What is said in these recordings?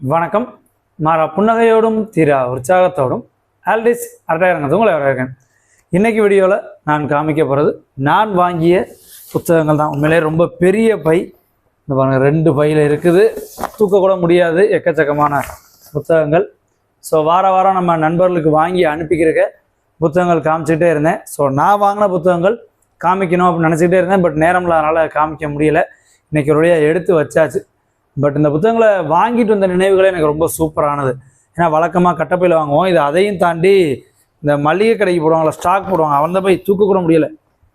வணக்கம். மாறா புன்னகையோடும் தீரா உற்சாகத்தோடும் ஆல்டிஸ் அரட்டாயிரங்கிறது உங்களை வரவேற்கிறேன் இன்னைக்கு வீடியோவில் நான் காமிக்க போகிறது நான் வாங்கிய புத்தகங்கள் தான். உண்மையிலே ரொம்ப பெரிய பை. இந்த பாருங்கள் ரெண்டு பையில் இருக்குது. தூக்கக்கூட முடியாது எக்கச்சக்கமான புத்தகங்கள். ஸோ வார வாரம் நம்ம நண்பர்களுக்கு வாங்கி அனுப்பிக்கிறக்க புத்தகங்கள் காமிச்சிக்கிட்டே இருந்தேன். ஸோ நான் வாங்கின புத்தகங்கள் காமிக்கணும் அப்படின்னு நினச்சிக்கிட்டே இருந்தேன். பட் நேரம் இல்லாதனால காமிக்க முடியல. இன்றைக்கி ஒரு வழியாக எடுத்து வச்சாச்சு. பட் இந்த புத்தகங்களை வாங்கிட்டு வந்த நினைவுகளே எனக்கு ரொம்ப சூப்பரானது. ஏன்னா வழக்கமாக கட்டப்பையில் வாங்குவோம். இது அதையும் தாண்டி இந்த மளிகை கடைக்கு போடுவாங்களா ஸ்டாக் போடுவாங்க. அந்த பை தூக்க கூட முடியல.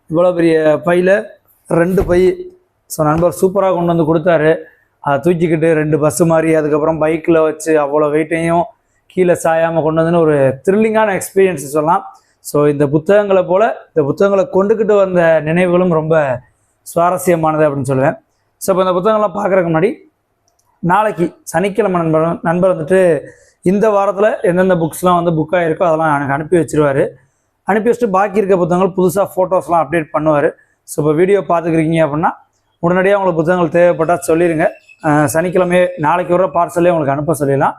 இவ்வளோ பெரிய பையில் ரெண்டு பை. ஸோ நண்பர் சூப்பராக கொண்டு வந்து கொடுத்தாரு. அதை தூக்கிக்கிட்டு ரெண்டு பஸ்ஸு மாதிரி அதுக்கப்புறம் பைக்கில் வச்சு அவ்வளோ வெயிட்டையும் கீழே சாயாமல் கொண்டு வந்துன்னு ஒரு த்ரில்லிங்கான எக்ஸ்பீரியன்ஸ் சொல்லலாம். ஸோ இந்த புத்தகங்களை போல் இந்த புத்தகங்களை கொண்டுக்கிட்டு வந்த நினைவுகளும் ரொம்ப சுவாரஸ்யமானது அப்படின்னு சொல்லுவேன். ஸோ இப்போ இந்த புத்தகங்கள்லாம் பார்க்குறதுக்கு முன்னாடி நாளைக்கு சனிக்கிழமை நண்பர் நண்பர் வந்துட்டு இந்த வாரத்தில் எந்தெந்த புக்ஸ்லாம் வந்து புக் ஆகிருக்கோ அதெல்லாம் எனக்கு அனுப்பி வச்சிருவாரு. அனுப்பி வச்சுட்டு பாக்கி இருக்க புத்தகங்கள் புதுசாக ஃபோட்டோஸ்லாம் அப்டேட் பண்ணுவார். ஸோ இப்போ வீடியோ பார்த்துக்கிறீங்க அப்படின்னா உடனடியாக உங்களுக்கு புத்தகங்கள் தேவைப்பட்டால் சொல்லிடுங்க சனிக்கிழமையே நாளைக்கு வர பார்சலே உங்களுக்கு அனுப்ப சொல்லிடலாம்.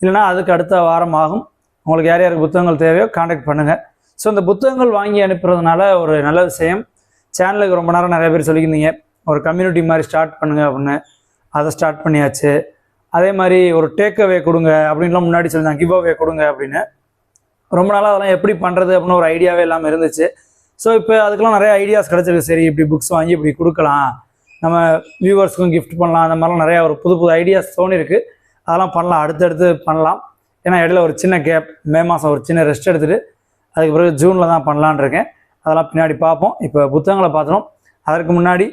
இல்லைனா அதுக்கு அடுத்த வாரம் ஆகும். உங்களுக்கு யார் யாருக்கு புத்தகங்கள் தேவையோ காண்டாக்ட் பண்ணுங்கள் ஸோ இந்த புத்தகங்கள் வாங்கி அனுப்புறதுனால ஒரு நல்ல விஷயம். சேனலுக்கு ரொம்ப நேரம் நிறைய பேர் சொல்லியிருந்தீங்க. ஒரு கம்யூனிட்டி மாதிரி ஸ்டார்ட் பண்ணுங்கள் அப்படின்னு. அதை ஸ்டார்ட் பண்ணியாச்சு. அதே மாதிரி ஒரு டேக் அவே கொடுங்க அப்படின்லாம் முன்னாடி சொல்லியிருந்தாங்க. கிவ் அவே கொடுங்க அப்படின்னு. ரொம்ப நாளாக அதெல்லாம் எப்படி பண்ணுறது அப்படின்னு ஒரு ஐடியாவே இல்லாமல் இருந்துச்சு. ஸோ இப்போ அதுக்கெல்லாம் நிறைய ஐடியாஸ் கிடச்சிருக்கு. சரி இப்படி புக்ஸ் வாங்கி இப்படி கொடுக்கலாம். நம்ம வியூவர்ஸ்க்கும் கிஃப்ட் பண்ணலாம். அந்த மாதிரிலாம் நிறையா ஒரு புது புது ஐடியாஸ் தோணிருக்கு. அதெல்லாம் பண்ணலாம். அடுத்தடுத்து பண்ணலாம். ஏன்னா இடையில ஒரு சின்ன கேப் மே மாதம் ஒரு சின்ன ரெஸ்ட் எடுத்துகிட்டு அதுக்கு பிறகு ஜூனில் தான் பண்ணலான் இருக்கேன். அதெல்லாம் பின்னாடி பார்ப்போம். இப்போ புத்தகங்களை பார்த்துரும் அதற்கு முன்னாடி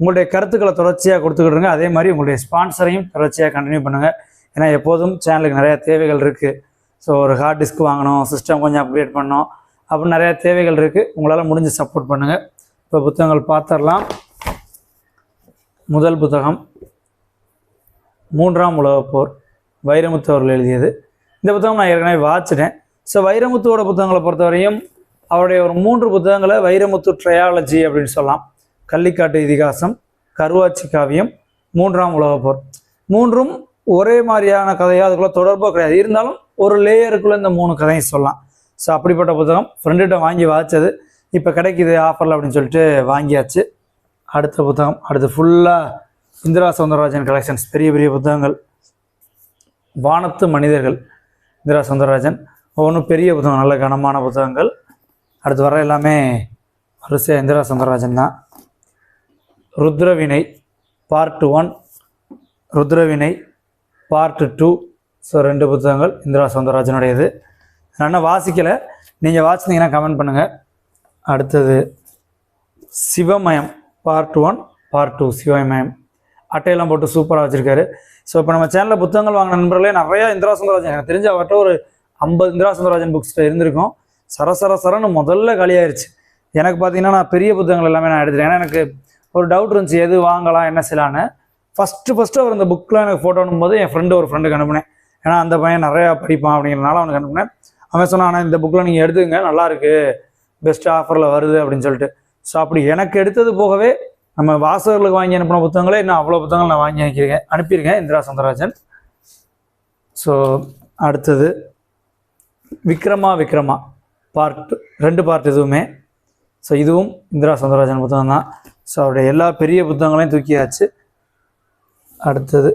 உங்களுடைய கருத்துக்களை தொடர்ச்சியாக கொடுத்துக்கிட்டுருங்க அதே மாதிரி உங்களுடைய ஸ்பான்சரையும் தொடர்ச்சியாக கண்டினியூ பண்ணுங்கள் ஏன்னா எப்போதும் சேனலுக்கு நிறையா தேவைகள் இருக்குது ஸோ ஒரு ஹார்ட் டிஸ்க் வாங்கணும் சிஸ்டம் கொஞ்சம் அப்கிரேட் பண்ணணும் அப்படின்னு நிறையா தேவைகள் இருக்குது உங்களால் முடிஞ்சு சப்போர்ட் பண்ணுங்கள் இப்போ புத்தகங்கள் பார்த்துடலாம். முதல் புத்தகம் மூன்றாம் உலகப் போர் வைரமுத்து அவர்கள் எழுதியது. இந்த புத்தகம் நான் ஏற்கனவே வாச்சிட்டேன் ஸோ வைரமுத்துவோட புத்தகங்களை பொறுத்தவரையும் அவருடைய ஒரு மூன்று புத்தகங்களை வைரமுத்து ட்ரையாலஜி அப்படின்னு சொல்லலாம். கள்ளிக்காட்டு இதிகாசம் கருவாச்சி காவியம் மூன்றாம் உலகப் போர். மூன்றும் ஒரே மாதிரியான கதையாக அதுக்குள்ள தொடர்போ கிடையாது. இருந்தாலும் ஒரு லேயருக்குள்ளே இந்த மூணு கதையும் சொல்லலாம். ஸோ அப்படிப்பட்ட புத்தகம் ஃப்ரெண்டுகிட்ட வாங்கி வாச்சது இப்போ கிடைக்குது ஆஃபரில் அப்படின்னு சொல்லிட்டு வாங்கியாச்சு. அடுத்த புத்தகம் அடுத்து ஃபுல்லாக இந்திரா சௌந்தரராஜன் கலெக்ஷன்ஸ் பெரிய பெரிய புத்தகங்கள். வானத்து மனிதர்கள் இந்திரா சௌந்தரராஜன் ஒவ்வொன்றும் பெரிய புத்தகம் நல்ல கனமான புத்தகங்கள். அடுத்து வர எல்லாமே வரிசையாக இந்திரா சௌந்தரராஜன் தான். Rudraveenai part one Rudraveenai part two so ரெண்டு புத்தகங்கள் இந்திரா சௌந்தரராஜனுடையது நான் வாசிக்கலை. நீங்கள் வாசினீங்கன்னா கமெண்ட் பண்ணுங்கள் அடுத்தது சிவமயம் பார்ட் ஒன் பார்ட் டூ சிவமயம். அட்டையெல்லாம் போட்டு சூப்பராக வச்சுருக்காரு. ஸோ இப்போ நம்ம சேனலில் புத்தகங்கள் வாங்கின நண்பர்களே நிறையா இந்திரா சுந்தரராஜன் எனக்கு தெரிஞ்ச அவர்கிட்ட ஒரு ஐம்பது இந்திரா சுந்தரராஜன் புக்ஸ் இருந்திருக்கும். சர சர சரன்னு முதல்ல காலியாயிருச்சு. எனக்கு பார்த்தீங்கன்னா நான் பெரிய புத்தகங்கள் எல்லாமே நான் எடுத்துட்டேன். ஏன்னா எனக்கு ஒரு டவுட் இருந்துச்சு எது வாங்கலாம் என்ன செய்யலான்னு ஃபஸ்ட்டு ஃபஸ்ட்டு அவர் இந்த புக்கில் எனக்கு ஃபோட்டோ அனுப்பும்போது என் ஃப்ரெண்டு ஒரு ஃப்ரெண்டுக்கு அனுப்புனேன். ஏன்னா அந்த பையன் நிறையா படிப்பான் அப்படிங்கிறனால அவனுக்கு அனுப்புனேன். அவன் சொன்னான் ஆனால் இந்த புக்கில் நீங்கள் எடுத்துங்க நல்லாயிருக்கு பெஸ்ட் ஆஃபரில் வருது அப்படின்னு சொல்லிட்டு. ஸோ அப்படி எனக்கு எடுத்தது போகவே நம்ம வாசகர்களுக்கு வாங்கி அனுப்பின புத்தகங்களே இன்னும் அவ்வளோ புத்தகங்கள் நான் வாங்கி அனுப்பியிருக்கேன் அனுப்பியிருக்கேன் இந்திரா சுந்தரராஜன் ஸோ அடுத்தது விக்ரமா விக்ரமா. பார்ட் ரெண்டு பார்ட் இதுவுமே ஸோ இதுவும் இந்திரா சுந்தரராஜன் புத்தகம் தான் ஸோ அவருடைய எல்லா பெரிய புத்தகங்களையும் தூக்கியாச்சு. அடுத்தது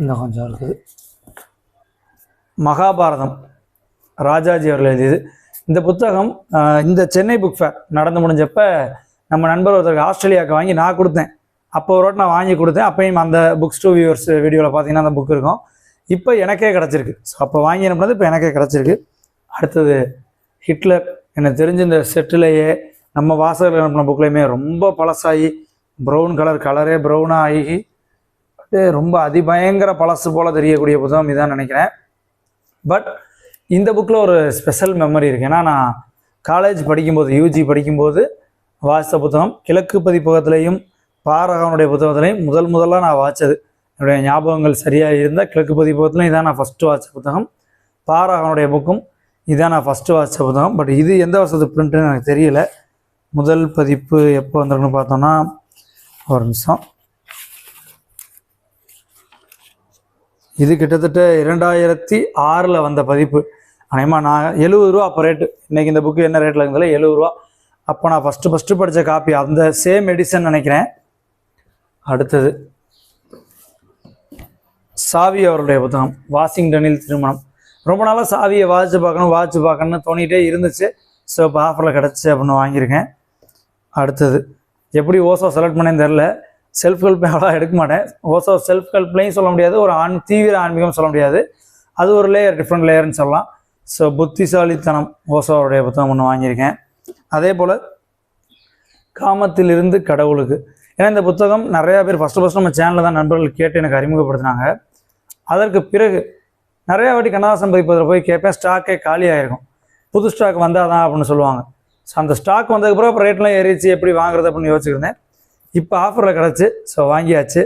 இன்னும் கொஞ்சம் இருக்குது. மகாபாரதம் ராஜாஜி அவர்கள் எழுதியது. இந்த புத்தகம் இந்த சென்னை புக் ஃபேர் நடந்து முடிஞ்சப்ப நம்ம நண்பர் ஒருத்தருக்கு ஆஸ்திரேலியாவுக்கு வாங்கி நான் கொடுத்தேன். அப்போ ஒரு நான் வாங்கி கொடுத்தேன். அப்பையும் அந்த புக்ஸ் டூ வியூவர்ஸ் வீடியோவில் பார்த்தீங்கன்னா அந்த புக் இருக்கும். இப்போ எனக்கே கிடச்சிருக்கு. ஸோ அப்போ வாங்கி இப்போ எனக்கே கிடச்சிருக்கு. அடுத்தது ஹிட்லர். எனக்கு தெரிஞ்ச இந்த செட்டிலேயே நம்ம வாசகர்கள் அனுப்பின புக்லேயுமே ரொம்ப பழசாகி ப்ரௌன் கலர் கலரே ப்ரௌனாக ஆகி ரொம்ப அதிபயங்கர பழசு போல் தெரியக்கூடிய புத்தகம் இதான் நினைக்கிறேன். பட் இந்த புக்கில் ஒரு ஸ்பெஷல் மெமரி இருக்குது ஏன்னா நான் காலேஜ் படிக்கும்போது யூஜி படிக்கும்போது வாசித்த புத்தகம் கிழக்கு பதிப்பகத்திலையும் பாரகனுடைய புத்தகத்திலையும் முதல் முதலாக நான் வாச்சது என்னுடைய ஞாபகங்கள் சரியாக இருந்தால் கிழக்கு பதிப்பகத்துலையும் இதான் நான் ஃபஸ்ட்டு வாச்ச புத்தகம். பாரகனுடைய புக்கும் இதான் நான் ஃபஸ்ட்டு வாசித்த புத்தகம். பட் இது எந்த வருஷத்து பிரிண்ட்டுன்னு எனக்கு தெரியல. முதல் பதிப்பு எப்போ வந்திருக்குன்னு பார்த்தோன்னா ஒரு நிமிஷம். இது கிட்டத்தட்ட இரண்டாயிரத்தி ஆறில் வந்த பதிப்பு. அநேகமாக நான் எழுபது ரூபா அப்போ ரேட்டு இன்றைக்கி இந்த புக்கு என்ன ரேட்டில் இருந்ததில்ல எழுபது ரூபா. அப்போ நான் ஃபஸ்ட்டு ஃபஸ்ட்டு படித்த காப்பி அந்த சேம் எடிசன் நினைக்கிறேன். அடுத்தது சாவி அவருடைய புத்தகம் வாஷிங்டனில் திருமணம். ரொம்ப நாளாக சாவியை வாட்ச் பார்க்கணும் வாட்ச் பார்க்கணும்னு தோணிகிட்டே இருந்துச்சு. ஸோ இப்போ ஆஃபரில் கிடச்சி அப்படின்னு வாங்கியிருக்கேன். அடுத்தது. எப்படி ஓசோ செலக்ட் பண்ணேன்னு தெரில செல்ஃப் ஹெல்ப் அவ்வளோ எடுக்க மாட்டேன். ஓசோ செல்ஃப் ஹெல்ப்லையும் சொல்ல முடியாது. ஒரு ஆண் தீவிர ஆன்மீகம் சொல்ல முடியாது. அது ஒரு லேயர் டிஃப்ரெண்ட் லேயர்னு சொல்லலாம். ஸோ புத்திசாலித்தனம் ஓசோவுடைய புத்தகம் ஒன்று வாங்கியிருக்கேன். அதே போல் காமத்திலிருந்து கடவுளுக்கு. ஏன்னா இந்த புத்தகம் நிறையா பேர் ஃபஸ்ட்டு ஃபஸ்ட்டு நம்ம சேனலில் தான் நண்பர்கள் கேட்டு எனக்கு அறிமுகப்படுத்தினாங்க. அதற்கு பிறகு நிறையா வாட்டி கண்ணதாசம் பதிப்பதில் போய் கேட்பேன் ஸ்டாக்கே காலியாகிருக்கும் புது ஸ்டாக் வந்தால் தான் அப்படின்னு சொல்லுவாங்க. ஸோ அந்த ஸ்டாக் வந்ததுக்கப்புறம் அப்புறம் ரேட்லாம் ஏறிச்சு எப்படி வாங்குறது அப்படின்னு யோசிச்சிருந்தேன். இப்போ ஆஃபரில் கிடச்சி. ஸோ வாங்கியாச்சு.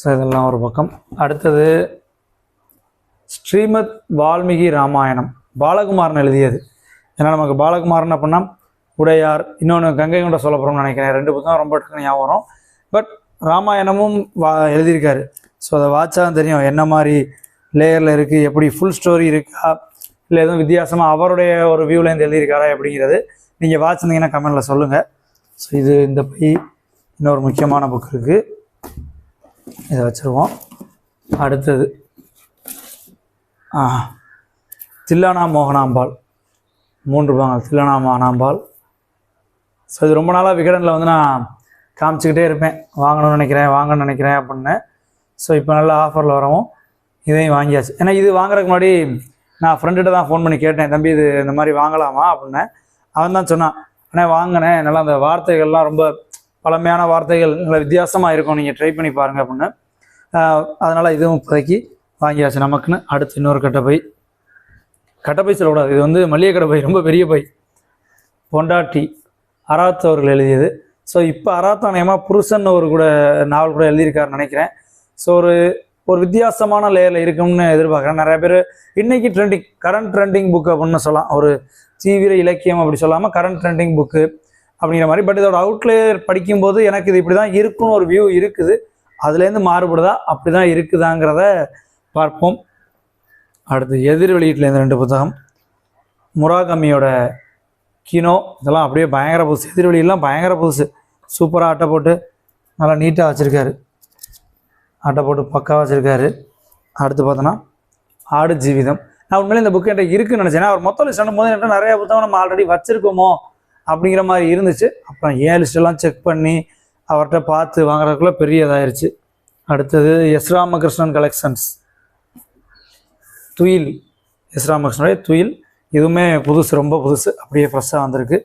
ஸோ இதெல்லாம் ஒரு பக்கம். அடுத்தது ஸ்ரீமத் வால்மீகி ராமாயணம். பாலகுமாரன் எழுதியது. ஏன்னா நமக்கு பாலகுமாரன் அப்படின்னா உடையார் இன்னொன்று கங்கை கொண்ட சோழபுரம்னு நினைக்கிறேன். ரெண்டு புத்தகம் ரொம்ப டக்குனு ஞாபகம் வரும். பட் ராமாயணமும் வா எழுதியிருக்காரு. ஸோ அதை வாட்சா தெரியும் என்ன மாதிரி லேயரில் இருக்குது எப்படி ஃபுல் ஸ்டோரி இருக்கா இல்லை எதுவும் வித்தியாசமாக அவருடைய ஒரு வியூலேருந்து எழுதியிருக்காரா அப்படிங்கிறது நீங்கள் வாட்சிருந்தீங்கன்னா கமெண்டில் சொல்லுங்கள் ஸோ இது இந்த பை இன்னொரு முக்கியமான புக் இருக்குது இதை வச்சுருவோம். அடுத்தது. ஆ தில்லானா மோகனாம்பாள். மூன்று பாங்கள் தில்லானா மோகனாம்பாள். ஸோ இது ரொம்ப நாளாக விகடனில் வந்து நான் காமிச்சிக்கிட்டே இருப்பேன். வாங்கணும்னு நினைக்கிறேன் வாங்கணும்னு நினைக்கிறேன் அப்படின்னு. ஸோ இப்போ நல்ல ஆஃபரில் வரவும் இதையும் வாங்கியாச்சு. ஏன்னா இது வாங்குறதுக்கு முன்னாடி நான் ஃப்ரெண்டுகிட்ட தான் ஃபோன் பண்ணி கேட்டேன் தம்பி இது இந்த மாதிரி வாங்கலாமா? அப்படின்னேன் அவன் தான் சொன்னான் அண்ணே வாங்கினேன். நல்லா அந்த வார்த்தைகள்லாம் ரொம்ப பழமையான வார்த்தைகள் நல்லா வித்தியாசமாக இருக்கும். நீங்கள் ட்ரை பண்ணி பாருங்க அப்படின்னு. அதனால் இதுவும் இப்போதைக்கு வாங்கியாச்சு. நமக்குன்னு அடுத்து இன்னொரு கட்டப்பை கட்டப்பை சொல்லக்கூடாது. இது வந்து மளிகை கட்டப்பை ரொம்ப பெரிய பை. பொண்டாட்டி அராத் அவர்கள் எழுதியது. ஸோ இப்போ அராத்தானயமாக புருஷன் ஒரு கூட நாவல் கூட எழுதியிருக்காருன்னு நினைக்கிறேன். ஸோ ஒரு ஒரு வித்தியாசமான லேயரில் இருக்கும்னு எதிர்பார்க்குறேன். நிறைய பேர் இன்னைக்கு ட்ரெண்டிங் கரண்ட் ட்ரெண்டிங் புக் அப்படின்னு சொல்லலாம். ஒரு தீவிர இலக்கியம் அப்படி சொல்லாமல் கரண்ட் ட்ரெண்டிங் புக்கு அப்படிங்கிற மாதிரி. பட் இதோட அவுட்லேயர் படிக்கும்போது எனக்கு இது இப்படி தான் இருக்குன்னு ஒரு வியூ இருக்குது. அதுலேருந்து மாறுபடுதா? அப்படி தான் இருக்குதாங்கிறத பார்ப்போம். அடுத்து எதிர் வெளியீட்டில் ரெண்டு புத்தகம். முராகமியோட கினோ இதெல்லாம் அப்படியே பயங்கர புதுசு. எதிர்வெளியெல்லாம் பயங்கர புதுசு. சூப்பராக அட்டை போட்டு நல்லா நீட்டாக வச்சுருக்காரு. அட்டை போட்டு பக்காவாக வச்சுருக்காரு. அடுத்து பார்த்தோன்னா ஆடு ஜீவிதம். நான் உண்மையிலே இந்த புக் என்கிட்ட இருக்குன்னு நினச்சேன். அவர் மொத்த லிஸ்ட் போது என்கிட்ட நிறைய புத்தகம் நம்ம ஆல்ரெடி வச்சுருக்கோமோ அப்படிங்கிற மாதிரி இருந்துச்சு. அப்புறம் ஏன் லிஸ்ட்டெல்லாம் செக் பண்ணி அவர்கிட்ட பார்த்து வாங்குறதுக்குள்ள பெரிய இதாயிருச்சு. அடுத்தது S Ramakrishnan collections Thuyil. S ராமகிருஷ்ணனுடைய Thuyil. இதுவுமே புதுசு ரொம்ப புதுசு. அப்படியே ஃப்ரெஷ்ஷாக வந்திருக்கு.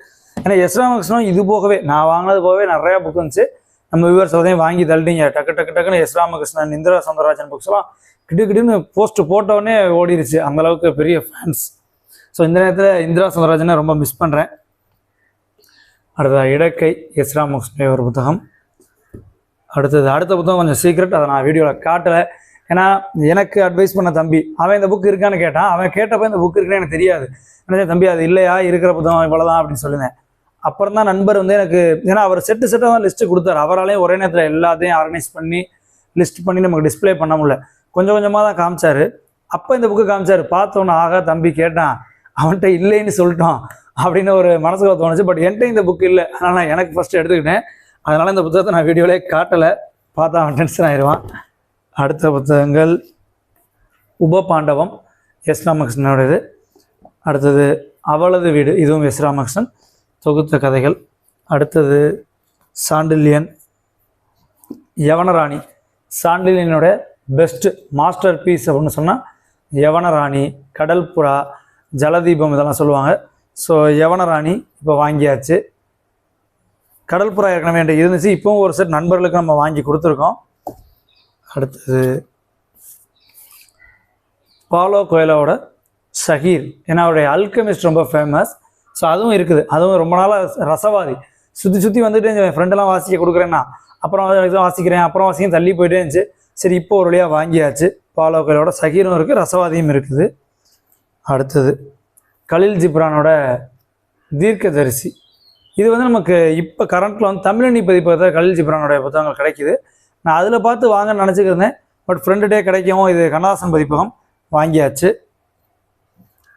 ஏன்னா எஸ் ராமகிருஷ்ணன் இது போகவே நான் வாங்கினது போகவே நிறையா புக் இருந்துச்சு நம்ம வியூவர்ஸ் அதையும் வாங்கி தள்ளிட்டீங்க. டக்கு டக்கு டக்குன்னு எஸ் ராமகிருஷ்ணன் இந்திரா சௌந்தரராஜன் புக்ஸ்லாம் கிடு கிடுன்னு போஸ்ட் போட்டோடனே ஓடிடுச்சு அந்த அளவுக்கு பெரிய ஃபேன்ஸ் ஸோ இந்த நேரத்தில் இந்திரா சௌந்தரராஜனை ரொம்ப மிஸ் பண்ணுறேன் அடுத்த இடக்கை எஸ் ராமகிருஷ்ணன் ஒரு புத்தகம். அடுத்தது அடுத்த புத்தகம் கொஞ்சம் சீக்ரெட் அதை நான் வீடியோவில் காட்டலை. ஏன்னா எனக்கு அட்வைஸ் பண்ண தம்பி அவன் இந்த புக் இருக்கான்னு கேட்டான். அவன் கேட்டப்போ இந்த புக் இருக்குன்னு எனக்கு தெரியாது. என்ன தம்பி அது இல்லையா? இருக்கிற புத்தகம் இவ்வளோதான் அப்படின்னு சொல்லியிருந்தேன் அப்புறம் தான் நண்பர் வந்து எனக்கு ஏன்னா அவர் செட்டு செட்டாக தான் லிஸ்ட்டு கொடுத்தாரு. அவராலையும் ஒரே நேரத்தில் எல்லாத்தையும் ஆர்கனைஸ் பண்ணி லிஸ்ட் பண்ணி நமக்கு டிஸ்ப்ளே பண்ண முடியல. கொஞ்சம் கொஞ்சமாக தான் காமிச்சார். அப்போ இந்த புக்கு காமிச்சார். பார்த்தோன்னே ஆகா தம்பி கேட்டான். அவன்கிட்ட இல்லைன்னு சொல்லிட்டான். அப்படின்னு ஒரு மனசுக்குள்ள தோணுச்சு. பட் என்கிட்ட இந்த புக் இல்லை. அதனால் நான் எனக்கு ஃபஸ்ட்டு எடுத்துக்கிட்டேன். அதனால் இந்த புத்தகத்தை நான் வீடியோவிலே காட்டலை. பார்த்தா அவன் டென்ஷன் ஆயிடுவான் அடுத்த புத்தகங்கள் உப பாண்டவம் எஸ் ராமகிருஷ்ணனோடது அடுத்தது அவளது வீடு. இதுவும் எஸ் ராமகிருஷ்ணன். தொகுத்த கதைகள். அடுத்தது சாண்டில்யன் யவனராணி. சாண்டில்யனோட பெஸ்ட்டு மாஸ்டர் பீஸ் அப்படின்னு சொன்னால் யவனராணி கடல் புறா ஜலதீபம் இதெல்லாம் சொல்லுவாங்க. ஸோ யவனராணி இப்போ வாங்கியாச்சு. கடல் புறா ஏற்கனவே என்கிட்ட இருந்துச்சு. இப்போவும் ஒரு செட் நண்பர்களுக்கு நம்ம வாங்கி கொடுத்துருக்கோம். அடுத்தது பாலோ கோயலோட ஷஹீர் ஏன்னா அவருடைய அல்கமிஸ்ட் ரொம்ப ஃபேமஸ் ஸோ அதுவும் இருக்குது. அதுவும் ரொம்ப நாளாக ரசவாதி. சுற்றி சுற்றி வந்துட்டு என் ஃப்ரெண்டெல்லாம் வாசிக்க கொடுக்குறேன்னா அப்புறம் வாசிக்கிறேன் அப்புறம் வாசிக்கும் தள்ளி போயிட்டே இருந்துச்சு. சரி இப்போ ஒரு வழியாக வாங்கியாச்சு. பாலோ கோயலோட இருக்குது ரசவாதியும் இருக்குது. அடுத்தது கலில் ஜிப்ரானோட தீர்க்கதரிசி. இது வந்து நமக்கு இப்போ கரண்ட்டில் வந்து தமிழனி பதிப்பகத்தில் கலில் ஜிப்ரானோட புத்தகங்கள் கிடைக்குது. நான் அதில் பார்த்து வாங்க நினச்சிக்கிருந்தேன் பட் ஃப்ரெண்டுடே கிடைக்கவும் இது கண்ணதாசன் பதிப்பகம் வாங்கியாச்சு.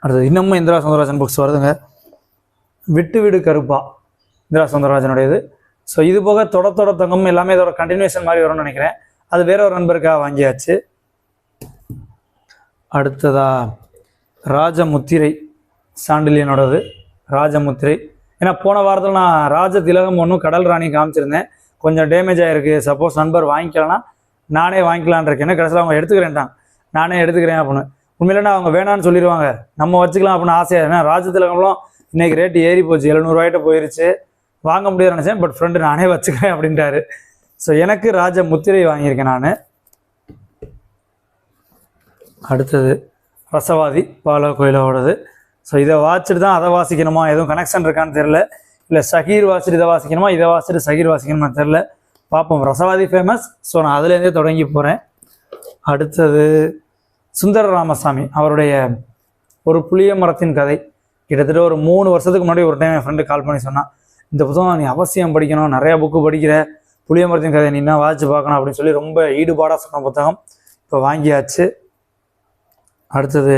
அடுத்தது இன்னமும் இந்திரா சௌந்தரராஜன் புக்ஸ் வருதுங்க. விட்டு விடு கருப்பா. இந்திரா சுந்தரராஜனுடையது. ஸோ இது போக தொட தொட தங்கம் எல்லாமே இதோட கண்டினியூஷன் மாதிரி வரும்னு நினைக்கிறேன். அது வேற ஒரு நண்பருக்காக வாங்கியாச்சு. அடுத்ததா ராஜமுத்திரை சாண்டிலியனோடது ராஜமுத்திரை. ஏன்னா போன வாரத்தில் நான் ராஜ திலகம் ஒன்றும் கடல் ராணி காமிச்சிருந்தேன். கொஞ்சம் டேமேஜ் ஆகிருக்கு சப்போஸ் நண்பர் வாங்கிக்கலனா நானே வாங்கிக்கலான் இருக்கேன். கடைசியில் அவங்க எடுத்துக்கிறேன்ட்டாங்க நானே எடுத்துக்கிறேன் அப்படின்னு. உண்மையிலேனா அவங்க வேணான்னு சொல்லிடுவாங்க. நம்ம வச்சுக்கலாம் அப்படின்னு ஆசையாக ஏன்னா ராஜ திலகம்லாம் இன்னைக்கு ரேட்டு ஏறி போச்சு. எழுநூறுவாயிட்ட போயிருச்சு. வாங்க முடியாது நினச்சேன். பட் ஃப்ரெண்டு நானே வச்சுக்கிறேன் அப்படின்ட்டாரு. ஸோ எனக்கு ராஜ முத்திரை வாங்கியிருக்கேன் நான். அடுத்தது ரசவாதி பாலோ கோயிலோடது. ஸோ இதை வாசிட்டு தான் அதை வாசிக்கணுமா? எதுவும் கனெக்ஷன் இருக்கான்னு தெரில இல்லை சகீர் வாசிட்டு இதை வாசிக்கணுமா? இதை வாசிட்டு சகீர் வாசிக்கணுமா தெரில பார்ப்போம். ரசவாதி ஃபேமஸ் ஸோ நான் அதுலேருந்தே தொடங்கி போகிறேன் அடுத்தது சுந்தர ராமசாமி அவருடைய ஒரு புளிய மரத்தின் கதை. கிட்டத்தட்ட ஒரு மூணு வருஷத்துக்கு முன்னாடி ஒரு டைம் என் ஃப்ரெண்டு கால் பண்ணி சொன்னான் இந்த புத்தகம் நீ அவசியம் படிக்கணும் நிறையா புக்கு படிக்கிற புளியமரத்தின் கதை நீ என்ன வாசிச்சு பார்க்கணும் அப்படின்னு சொல்லி ரொம்ப ஈடுபாடாக சொன்ன புத்தகம் இப்போ வாங்கியாச்சு. அடுத்தது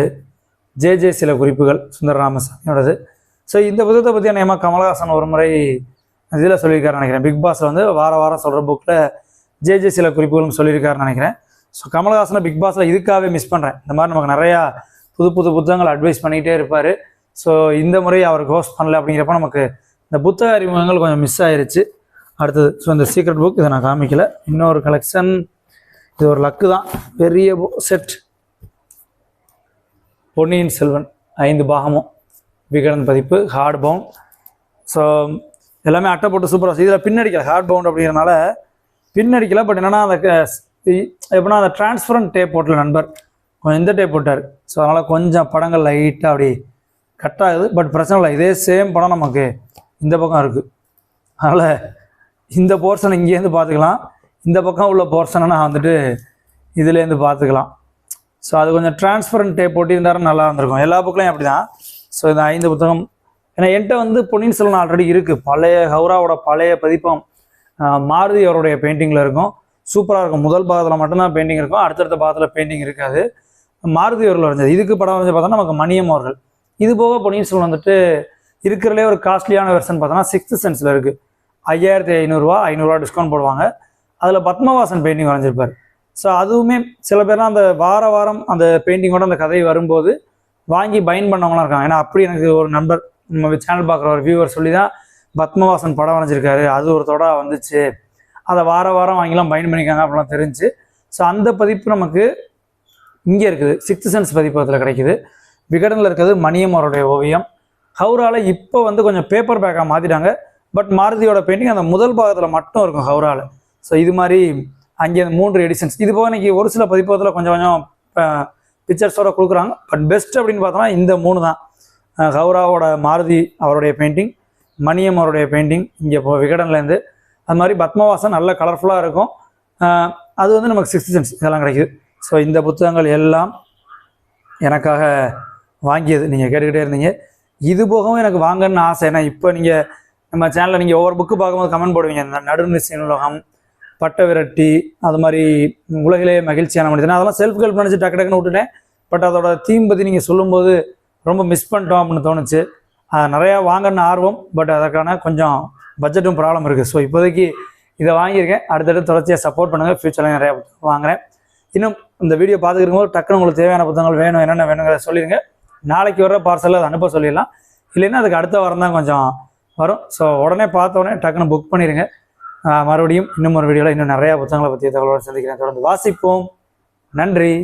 ஜே ஜே சில குறிப்புகள் சுந்தர ராமசாமியோடது ஸோ இந்த புத்தகத்தை பற்றி நேமா கமலஹாசன் ஒரு முறை இதில் சொல்லியிருக்காரு நினைக்கிறேன். பிக் பாஸில் வந்து வார வாரம் சொல்கிற புக்கில் ஜே ஜே சில குறிப்புகளும் சொல்லியிருக்காருன்னு நினைக்கிறேன். ஸோ கமலஹாசனை பிக் பாஸில் இதுக்காகவே மிஸ் பண்ணுறேன் இந்த மாதிரி நமக்கு நிறையா புது புது புத்தகங்கள் அட்வைஸ் பண்ணிகிட்டே இருப்பார். ஸோ இந்த முறை அவர் ஹோஸ்ட் பண்ணல அப்படிங்கிறப்ப நமக்கு இந்த புத்தக அறிமுகங்கள் கொஞ்சம் மிஸ் ஆயிருச்சு. அடுத்தது ஸோ இந்த சீக்ரெட் புக் இதை நான் காமிக்கல. இன்னொரு கலெக்ஷன் இது ஒரு லக்கு தான். பெரிய செட் பொன்னியின் செல்வன் ஐந்து பாகமும் விகடன் பதிப்பு ஹார்ட் பவுண்ட் ஸோ எல்லாமே அட்டை போட்டு சூப்பராக இதில் பின்னடிக்கல ஹார்ட் பவுண்ட் அப்படிங்கிறனால பின்னடிக்கல பட் என்னென்னா அந்த எப்படின்னா அந்த டிரான்ஸ்பரண்ட் டேப் போட்டல நண்பர் கொஞ்சம் இந்த டேப் போட்டார். ஸோ அதனால் கொஞ்சம் படங்கள் லைட்டாக அப்படி கட் ஆகுது பட் பிரச்சனை இல்லை. இதே சேம் படம் நமக்கு இந்த பக்கம் இருக்குது அதனால் இந்த போர்ஷன் இங்கேருந்து பார்த்துக்கலாம் இந்த பக்கம் உள்ள போர்ஷனை நான் வந்துட்டு இதுலேருந்து பார்த்துக்கலாம் ஸோ அது கொஞ்சம் டிரான்ஸ்பரண்ட் டேப் போட்டிருந்தாலும் நல்லா இருந்திருக்கும். எல்லா புக்லையும் அப்படி தான் ஸோ இந்த ஐந்து புத்தகம். ஏன்னா என்கிட்ட வந்து பொன்னியின் செல்வன் ஆல்ரெடி இருக்குது பழைய ஹவுராவோட பழைய பதிப்பம் மாருதி அவருடைய பெயிண்டிங்கில் இருக்கும். சூப்பராக இருக்கும். முதல் பாகத்தில் மட்டும்தான் பெயிண்டிங் இருக்கும். அடுத்தடுத்த பாகத்தில் பெயிண்டிங் இருக்காது. மாருதி அவர்கள் வரைஞ்சது. இதுக்கு படம் வரைஞ்சு பார்த்தோன்னா நமக்கு மணியம் அவர்கள். இது போக பொன்னியின் செல்வன் வந்துட்டு இருக்கிறதுலே ஒரு காஸ்ட்லியான வெர்ஷன் பார்த்தோன்னா சிக்ஸ்த் சென்ஸில் இருக்குது ஐயாயிரத்தி ஐநூறுரூவா ஐநூறுரூவா டிஸ்கவுண்ட் போடுவாங்க. அதில் பத்மவாசன் பெயிண்டிங் வரைஞ்சிருப்பார். ஸோ அதுவுமே சில பேர்லாம் அந்த வார வாரம் அந்த பெயிண்டிங்கோட அந்த கதை வரும்போது வாங்கி பைன் பண்ணவங்களாம் இருக்காங்க. ஏன்னா அப்படி எனக்கு ஒரு நண்பர் நம்ம சேனல் பார்க்குற ஒரு வியூவர் சொல்லி தான் பத்மவாசன் படம் வரைஞ்சிருக்காரு. அது ஒரு தொடா வந்துச்சு. அதை வார வாரம் வாங்கிலாம் பைன் பண்ணிக்காங்க அப்படிலாம் தெரிஞ்சு. ஸோ அந்த பதிப்பு நமக்கு இங்கே இருக்குது. சிக்ஸ்த் சென்ஸ் பதிப்பகத்தில் கிடைக்குது. விகடனில் இருக்கிறது மணியம் அவருடைய ஓவியம். ஹவுராவில் இப்போ வந்து கொஞ்சம் பேப்பர் பேக்காக மாற்றிட்டாங்க பட் மாருதியோட பெயிண்டிங் அந்த முதல் பாகத்தில் மட்டும் இருக்கும் ஹவுராவில் ஸோ இது மாதிரி அங்கே அந்த மூன்று எடிஷன்ஸ் இது போக இன்னைக்கு ஒரு சில பதிப்பகத்தில் கொஞ்சம் கொஞ்சம் பிக்சர்ஸோட கொடுக்குறாங்க. பட் பெஸ்ட் அப்படின்னு பார்த்தோம்னா இந்த மூணு தான். ஹவுராவோட மாருதி அவருடைய பெயிண்டிங் மணியம் அவருடைய பெயிண்டிங் இங்கே இப்போ விகடன்லேருந்து அது மாதிரி பத்மவாசன் நல்ல கலர்ஃபுல்லாக இருக்கும். அது வந்து நமக்கு சிக்ஸ்த் சென்ஸ் இதெல்லாம் கிடைக்குது. ஸோ இந்த புத்தகங்கள் எல்லாம் எனக்காக வாங்கியது. நீங்கள் கேட்டுக்கிட்டே இருந்தீங்க. இது போகவும் எனக்கு வாங்கன்னு ஆசை. ஏன்னா இப்போ நீங்கள் நம்ம சேனலில் நீங்கள் ஒவ்வொரு புக்கு பார்க்கும்போது கமெண்ட் போடுவீங்க. இந்த நடுநிசை உலகம் பட்ட விரட்டி அது மாதிரி உலகிலே மகிழ்ச்சியான மனிதன். அதெல்லாம் செல்ஃப் ஹெல்ப் நினச்சி டக்கு டக்குன்னு விட்டுட்டேன். பட் அதோட தீம் பற்றி நீங்கள் சொல்லும்போது ரொம்ப மிஸ் பண்ணிட்டோம் அப்படின்னு தோணுச்சு. நிறையா வாங்கன்னு ஆர்வம். பட் அதற்கான கொஞ்சம் பட்ஜெட்டும் ப்ராப்ளம் இருக்குது ஸோ இப்போதைக்கு இதை வாங்கியிருக்கேன். அடுத்தடுத்து தொடர்ச்சியாக சப்போர்ட் பண்ணுங்கள் ஃப்யூச்சரில் நிறையா புத்தகம் வாங்குறேன். இன்னும் இந்த வீடியோ பார்த்துக்கிட்டு டக்குன்னு உங்களுக்கு தேவையான புத்தகங்கள் வேணும் என்னென்ன வேணுங்கிறத சொல்லிடுங்க நாளைக்கு வர பார்சலில் அதை அனுப்ப சொல்லிடலாம். இல்லைன்னா அதுக்கு அடுத்த வாரம் தான் கொஞ்சம் வரும். ஸோ உடனே பார்த்த உடனே டக்குன்னு புக் பண்ணிடுங்க மறுபடியும் இன்னும் ஒரு வீடியோவில் இன்னும் நிறையா புத்தகங்களை பற்றிய தகவலோடு சந்திக்கிறேன். தொடர்ந்து வாசிப்போம். நன்றி.